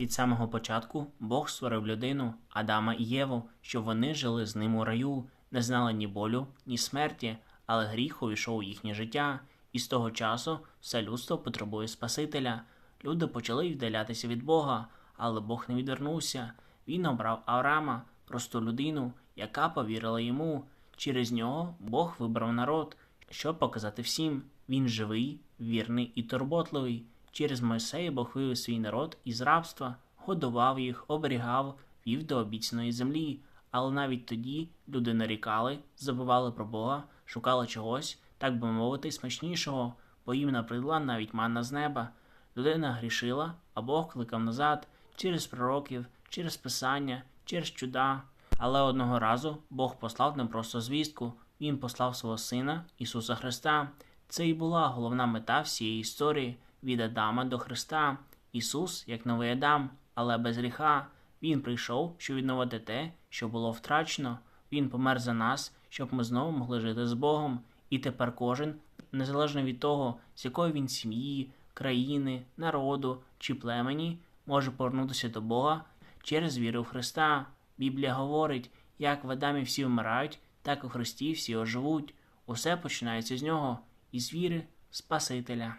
Від самого початку Бог створив людину, Адама і Єву, щоб вони жили з ним у раю, не знали ні болю, ні смерті, але гріх увійшов у їхнє життя, і з того часу все людство потребує Спасителя. Люди почали віддалятися від Бога, але Бог не відвернувся. Він обрав Авраама, просту людину, яка повірила йому. Через нього Бог вибрав народ, щоб показати всім. Він живий, вірний і турботливий. Через Мойсея Бог вивів свій народ із рабства, годував їх, оберігав, вів до обіцяної землі. Але навіть тоді люди нарікали, забували про Бога, шукали чогось, так би мовити, смачнішого, бо їм набридла навіть манна з неба. Людина грішила, а Бог кликав назад через пророків, через писання, через чуда. Але одного разу Бог послав не просто звістку, Він послав свого Сина Ісуса Христа. Це і була головна мета всієї історії від Адама до Христа. Ісус, як новий Адам, але без гріха. Він прийшов, щоб відновити те, що було втрачено. Він помер за нас, щоб ми знову могли жити з Богом. І тепер кожен, незалежно від того, з якої він сім'ї, країни, народу чи племені, може повернутися до Бога через віру в Христа. Біблія говорить, як в Адамі всі вмирають, так і в Христі всі оживуть. Усе починається з нього, із віри Спасителя.